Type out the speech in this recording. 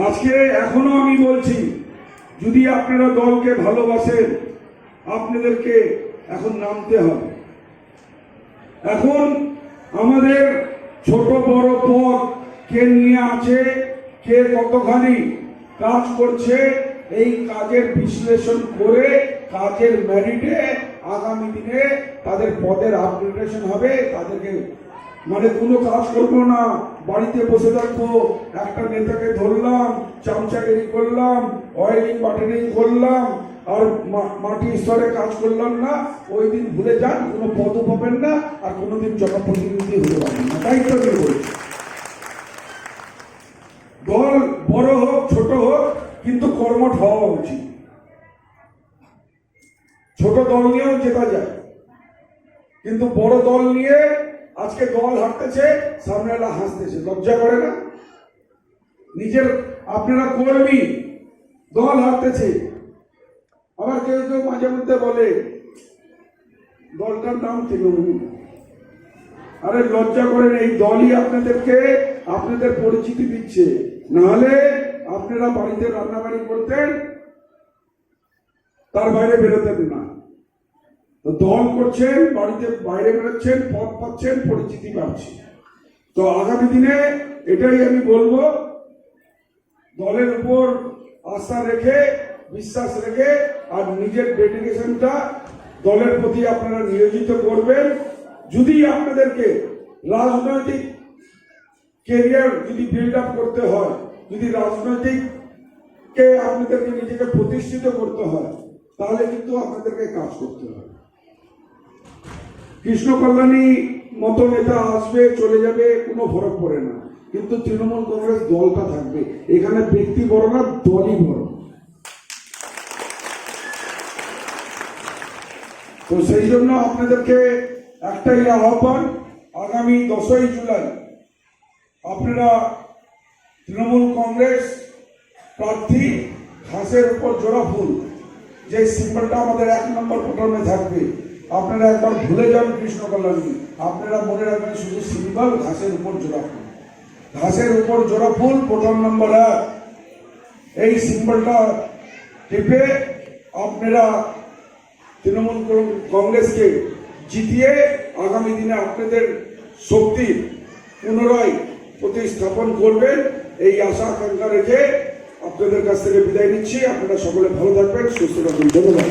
আজকে এখনও আমি বলছি, যদি আপনারা দলকে ভালোবাসেন, আপনাদেরকে এখন নামতে হবে। এখন আমাদের ছোট বড় পদ কে নিয়ে আছে, কে কতখানি কাজ করছে, এই কাজের বিশ্লেষণ করে, কাজের মেরিটে আগামী দিনে তাদের পদের আপগ্রেডেশন হবে, তাদেরকে মানে কোনো কাজ করব না। বাড়িতে বসে থাকব। একটা নেতাকে ধরলাম, চামচাগিরি করলাম অয়েলিং বাটারিং করলাম, আর মাটি স্তরে কাজ করলাম না। ওই দিন ভুলে যান, কোনো পদও পাবেন না, আর কোনোদিন জনপ্রতিনিধি হতে পারবেন না। তাই তো বলছি। দল বড় হোক, ছোট হোক, কিন্তু কর্মঠ হওয়া উচিত। ছোট দল নিয়েও জেতা যায়। কিন্তু বড় দল নিয়ে আজকে দল হাঁটতেছে সামনে এলা হাসতেছে, লজ্জা করে না? নিজের, আপনারা কর্মী, দল হাঁটতেছে। আবার কেউ কেউ মাঝে মধ্যে বলে, দলটার নাম তৃণমূল। আরে লজ্জা করেন এই দলই আপনাদেরকে আপনাদের পরিচিতি দিচ্ছে। নাহলে আপনারা বাড়িতে রান্নাবাড়ি করতেন, তার বাইরে বেরোতেন না। দল করছেন, বাড়িতে বাইরে বেরোচ্ছেন, পদ পাচ্ছেন, পরিচিতি পাচ্ছেন তো আগামী দিনে এটাই আমি বলব, দলের উপর আস্থা রেখে, বিশ্বাস রেখে আর নিজের ডেডিকেশনটা দলের প্রতি আপনারা নিয়োজিত করবেন। যদি আপনাদেরকে রাজনৈতিক কেরিয়ার যদি বিল্ড আপ করতে হয়, যদি রাজনৈতিক কে আপনাদেরকে নিজেকে প্রতিষ্ঠিত করতে হয়, তাহলে কিন্তু আপনাদেরকে কাজ করতে হবে। কৃষ্ণ কল্যাণী মতো নেতা আসবে, চলে যাবে, কোনো ফরক পড়ে না। কিন্তু তৃণমূল কংগ্রেস দলটা থাকবে। এখানে ব্যক্তি বড় না, দলই বড়। তো সেই জন্য আপনাদেরকে একটাই আহ্বান, আগামী দশই জুলাই আপনারা তৃণমূল কংগ্রেস প্রার্থী ঘাসের উপর জোড়া ফুল, যে সিম্বলটা আমাদের এক নম্বর প্রোগ্রামে থাকবে। আপনারা একবার ভুলে যান কৃষ্ণ কল্যাণী আপনারা মনে রাখবেন শুধু সিম্বল ঘাসের উপর জোড়া ফুল। ঘাসের উপর জোড়া ফুল, প্রথম নম্বর এক। এই সিম্বলটা টিপে আপনারা তৃণমূল কংগ্রেসকে জিতিয়ে আগামী দিনে আপনাদের শক্তি পুনরায় প্রতিস্থাপন করবেন। এই আশা, আকাঙ্ক্ষা রেখে আপনাদের কাছ থেকে বিদায় নিচ্ছি। আপনারা সকলে ভালো থাকবেন, সুস্থ থাকবেন ধন্যবাদ।